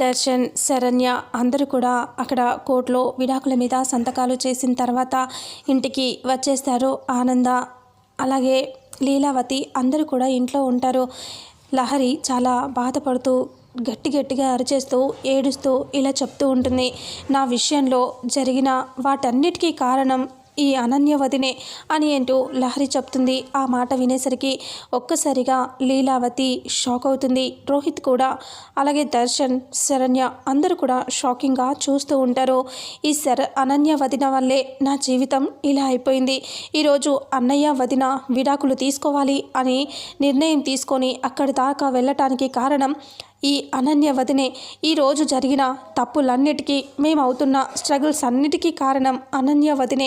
దర్శన్ శరణ్య అందరూ కూడా అక్కడ కోర్టులో విడాకుల మీద సంతకాలు చేసిన తర్వాత ఇంటికి వచ్చేస్తారు. ఆనంద అలాగే లీలావతి అందరూ కూడా ఇంట్లో ఉంటారు. లహరి చాలా బాధపడుతూ గట్టి గట్టిగా అరిచేస్తూ ఏడుస్తూ ఇలా చెప్తూ ఉంటుంది. నా విషయంలో జరిగిన వాటన్నిటికీ కారణం ఈ అనన్య వదినే అని అంటూ లహరి చెప్తుంది. ఆ మాట వినేసరికి ఒక్కసారిగా లీలావతి షాక్ అవుతుంది. రోహిత్ కూడా అలాగే దర్శన్ శరణ్య అందరూ కూడా షాకింగ్గా చూస్తూ ఉంటారు. ఈ శర అనన్య వదిన వల్లే నా జీవితం ఇలా అయిపోయింది. ఈరోజు అన్నయ్య వదిన విడాకులు తీసుకోవాలి అని నిర్ణయం తీసుకొని అక్కడి దాకా వెళ్ళటానికి కారణం ఈ అనన్యవదినే ఈరోజు జరిగిన తప్పులన్నిటికీ మేము అవుతున్న స్ట్రగుల్స్ అన్నిటికీ కారణం అనన్య వదినే.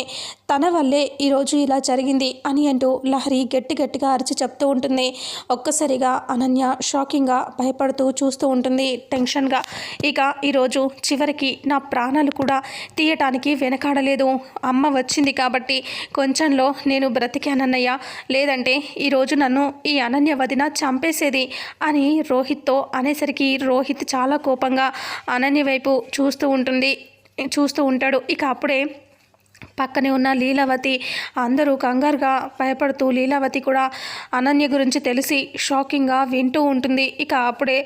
తన వల్లే ఈరోజు ఇలా జరిగింది అని అంటూ లహరి గట్టి గట్టిగా అరిచి చెప్తూ ఉంటుంది. ఒక్కసారిగా అనన్య షాకింగ్గా భయపడుతూ చూస్తూ ఉంటుంది టెన్షన్గా. ఇక ఈరోజు చివరికి నా ప్రాణాలు కూడా తీయటానికి వెనకాడలేదు. అమ్మ వచ్చింది కాబట్టి కొంచెంలో నేను బ్రతికానన్నయ్య. లేదంటే ఈరోజు నన్ను ఈ అనన్య వదిన చంపేసేది అని రోహిత్తో అనేసరికి రోహిత్ చాలా కోపంగా అనన్య వైపు చూస్తూ ఉంటుంది చూస్తూ ఉంటాడు. ఇక అప్పుడే పక్కనే ఉన్న లీలావతి అందరూ కంగారుగా భయపడుతూ లీలావతి కూడా అనన్య గురించి తెలిసి షాకింగ్గా వింటూ ఉంటుంది. ఇక అప్పుడే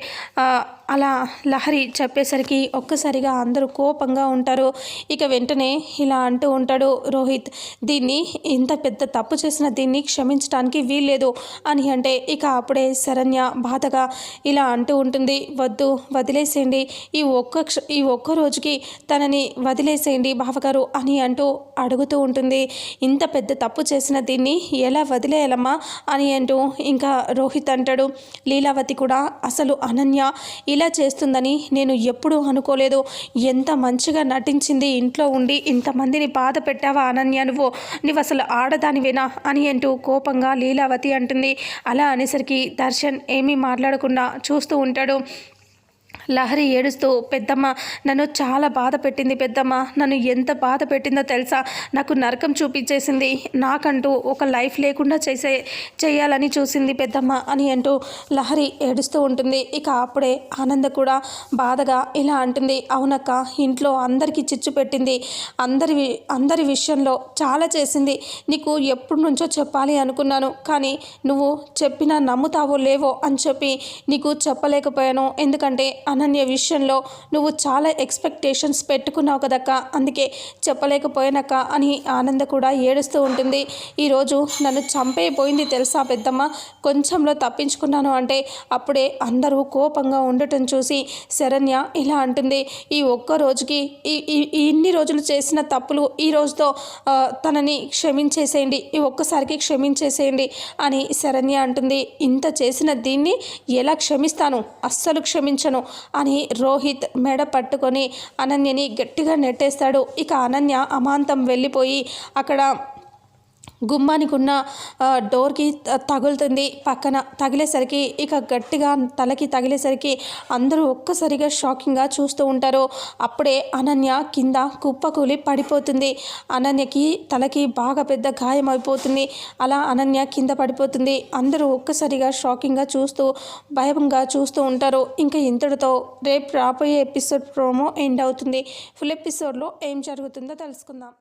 అలా లహరి చెప్పేసరికి ఒక్కసారిగా అందరూ కోపంగా ఉంటారు. ఇక వెంటనే ఇలా అంటూ ఉంటాడు రోహిత్. దీన్ని ఇంత పెద్ద తప్పు చేసిన దీన్ని క్షమించడానికి వీల్లేదు అని అంటే ఇక అప్పుడే శరణ్య బాధగా ఇలా అంటూ ఉంటుంది. వద్దు వదిలేసేయండి. ఈ ఒక్క క్ష- ఈ ఒక్క రోజుకి తనని వదిలేసేయండి బావగారు అని అంటూ అడుగుతూ ఉంటుంది. ఇంత పెద్ద తప్పు చేసిన దీన్ని ఎలా వదిలేయాలమ్మా అని అంటూ ఇంకా రోహిత్ అంటాడు. లీలావతి కూడా అసలు అనన్య ఇలా ఇలా చేస్తుందని నేను ఎప్పుడూ అనుకోలేదు. ఎంత మంచిగా నటించింది ఇంట్లో ఉండి ఇంతమందిని బాధ పెట్టావా అనన్య నువ్వు? నువ్వు అసలు ఆడదానివేనా? అని అంటూ కోపంగా లీలావతి అంటుంది. అలా అనేసరికి దర్శన్ ఏమీ మాట్లాడకుండా చూస్తూ ఉంటాడు. లహరి ఏడుస్తూ పెద్దమ్మ నన్ను చాలా బాధ పెట్టింది పెద్దమ్మ. నన్ను ఎంత బాధ పెట్టిందో తెలుసా? నాకు నరకం చూపించేసింది. నాకంటూ ఒక లైఫ్ లేకుండా చేసే చేయాలని చూసింది పెద్దమ్మ అని అంటూ లహరి ఏడుస్తూ ఉంటుంది. ఇక అప్పుడే ఆనంద కూడా బాధగా ఇలా అంటుంది. అవునక్క ఇంట్లో అందరికీ చిచ్చు పెట్టింది. అందరి వి- అందరి విషయంలో చాలా చేసింది. నీకు ఎప్పటి నుంచో చెప్పాలి అనుకున్నాను. కానీ నువ్వు చెప్పినా నమ్ముతావో లేవో అని చెప్పి నీకు చెప్పలేకపోయాను. ఎందుకంటే అనన్య విషయంలో నువ్వు చాలా ఎక్స్పెక్టేషన్స్ పెట్టుకున్నావు కదక్క. అందుకే చెప్పలేకపోయానక్క అని ఆనంద కూడా ఏడుస్తూ ఉంటుంది. ఈరోజు నన్ను చంపేపోయింది తెలుసా పెద్దమ్మ? కొంచెంలో తప్పించుకున్నాను అంటే అప్పుడే అందరూ కోపంగా ఉండటం చూసి శరణ్య ఇలా అంటుంది. ఈ ఒక్క రోజుకి ఈ ఈ- ఇన్ని రోజులు చేసిన తప్పులు ఈ రోజుతో తనని క్షమించేసేయండి ఈ ఒక్కసారికి క్షమించేసేయండి అని శరణ్య అంటుంది. ఇంత చేసిన దీన్ని ఎలా క్షమిస్తాను? అస్సలు క్షమించను. అని రోహిత్ మెడ పట్టుకొని అనన్యని గట్టిగా నెట్టేస్తాడు. ఇక అనన్య అమాంతం వెళ్ళిపోయి అక్కడ గుమ్మానికి ఉన్న డోర్కి తగులుతుంది. పక్కన తగిలేసరికి ఇక గట్టిగా తలకి తగిలేసరికి అందరూ ఒక్కసారిగా షాకింగ్గా చూస్తూ ఉంటారు. అప్పుడే అనన్య కింద కుప్పకూలి పడిపోతుంది. అనన్యకి తలకి బాగా పెద్ద గాయం అయిపోతుంది. అలా అనన్య కింద పడిపోతుంది. అందరూ ఒక్కసారిగా షాకింగ్గా చూస్తూ భయంగా చూస్తూ ఉంటారు. ఇంకా ఇంతటితో రేపు రాబోయే ఎపిసోడ్ ప్రోమో ఎండ్ అవుతుంది. ఫుల్ ఎపిసోడ్లో ఏం జరుగుతుందో తెలుసుకుందాం.